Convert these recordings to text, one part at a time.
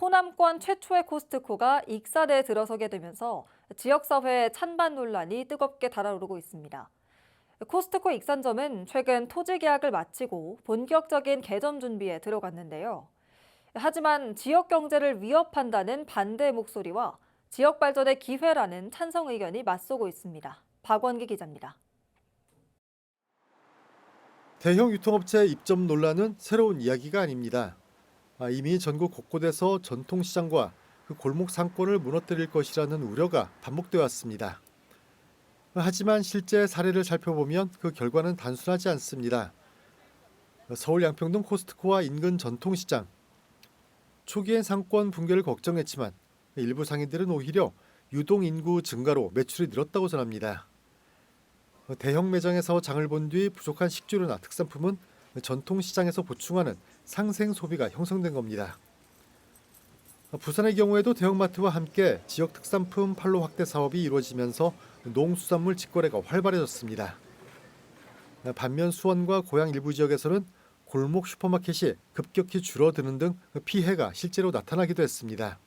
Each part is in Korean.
호남권 최초의 코스트코가 익산에 들어서게 되면서 지역사회의 찬반 논란이 뜨겁게 달아오르고 있습니다. 코스트코 익산점은 최근 토지 계약을 마치고 본격적인 개점 준비에 들어갔는데요. 하지만 지역 경제를 위협한다는 반대 목소리와 지역 발전의 기회라는 찬성 의견이 맞서고 있습니다. 박원기 기자입니다. 대형 유통업체 입점 논란은 새로운 이야기가 아닙니다. 아, 이미 전국 곳곳에서 전통시장과 그 골목 상권을 무너뜨릴 것이라는 우려가 반복되어 왔습니다. 하지만 실제 사례를 살펴보면 그 결과는 단순하지 않습니다. 서울 양평동 코스트코와 인근 전통시장. 초기엔 상권 붕괴를 걱정했지만 일부 상인들은 오히려 유동 인구 증가로 매출이 늘었다고 전합니다. 대형 매장에서 장을 본 뒤 부족한 식재료나 특산품은 전통 시장에서 보충하는 상생 소비가 형성된 겁니다. 부산의 경우에도 대형마트와 함께 지역 특산품 판로 확대 사업이 이루어지면서 농수산물 직거래가 활발해졌습니다. 반면 수원과 고향 일부 지역에서는 골목 슈퍼마켓이 급격히 줄어드는 등 피해가 실제로 나타나기도 했습니다.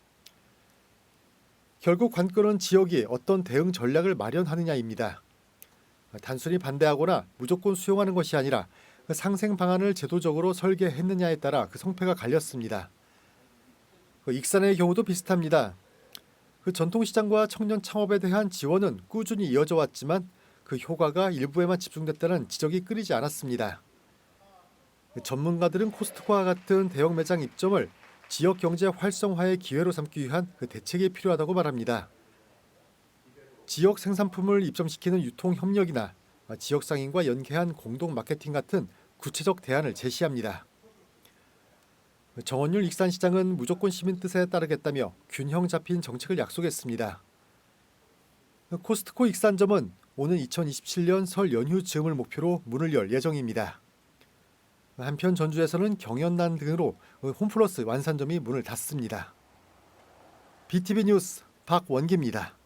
결국 관건은 지역이 어떤 대응 전략을 마련하느냐입니다. 단순히 반대하거나 무조건 수용하는 것이 아니라 그 상생 방안을 제도적으로 설계했느냐에 따라 그 성패가 갈렸습니다. 그 익산의 경우도 비슷합니다. 그 전통시장과 청년 창업에 대한 지원은 꾸준히 이어져 왔지만 그 효과가 일부에만 집중됐다는 지적이 끊이지 않았습니다. 그 전문가들은 코스트코와 같은 대형 매장 입점을 지역 경제 활성화의 기회로 삼기 위한 그 대책이 필요하다고 말합니다. 지역 생산품을 입점시키는 유통 협력이나 지역 상인과 연계한 공동 마케팅 같은 구체적 대안을 제시합니다. 정원율 익산시장은 무조건 시민 뜻에 따르겠다며 균형 잡힌 정책을 약속했습니다. 코스트코 익산점은 오는 2027년 설 연휴 즈음을 목표로 문을 열 예정입니다. 한편 전주에서는 경연난 등으로 홈플러스 완산점이 문을 닫습니다. BTV 뉴스 박원기입니다.